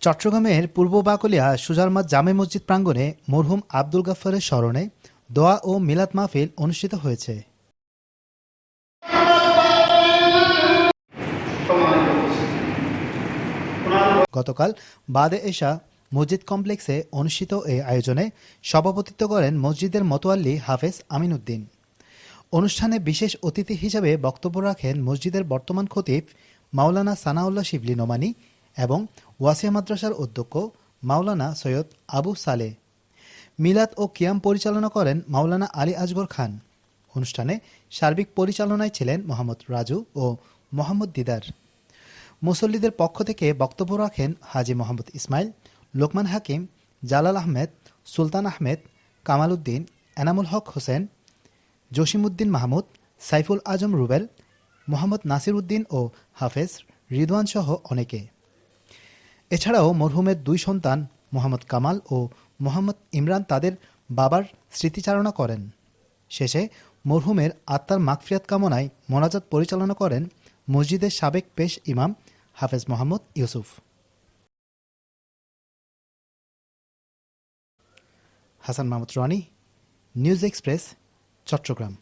চট্টগ্রামের পূর্ব বাকলিয়া সুজারমাত জামে মসজিদ প্রাঙ্গণে মরহুম আব্দুল গাফফারের স্মরণে দোয়া ও মিলাদ মাহফিল অনুষ্ঠিত হয়েছে। গতকাল বাদে এশা মসজিদ কমপ্লেক্সে অনুষ্ঠিত এই আয়োজনে সভাপতিত্ব করেন মসজিদের মতোয়াল্লি হাফেজ আমিন উদ্দিন অনুষ্ঠানে বিশেষ অতিথি হিসেবে বক্তব্য রাখেন মসজিদের বর্তমান খতিব মাওলানা সানাউল্লাহ শিবলি নোমানি এবং ওয়াসিয়া মাদ্রাসার অধ্যক্ষ মাওলানা সৈয়দ আবু সালে। মিলাদ ও কিয়াম পরিচালনা করেন মাওলানা আলী আজগর খান। অনুষ্ঠানে সার্বিক পরিচালনায় ছিলেন মোহাম্মদ রাজু ও মোহাম্মদ দিদার। মুসল্লিদের পক্ষ থেকে বক্তব্য রাখেন হাজি মোহাম্মদ ইসমাইল, লোকমান হাকিম, জালাল আহমেদ, সুলতান আহমেদ, কামাল উদ্দিন, এনামুল হক হোসেন জসিমউদ্দিন মাহমুদ, সাইফুল আজম রুবেল, মোহাম্মদ নাসির উদ্দিন ও হাফেজ রিদওয়ান সহ অনেকে। এছাড়াও মরহুমের দুই সন্তান, মোহাম্মদ কামাল ও মোহাম্মদ ইমরান তাদের বাবার স্মৃতিচারণা করেন। শেষে মরহুমের আত্মার মাগফিরাত কামনায় মোনাজাত পরিচালনা করেন মসজিদের সাবেক পেশ ইমাম হাফেজ Mohammad Yusuf. Hasan Mahmud Rani, news express, Chattogram.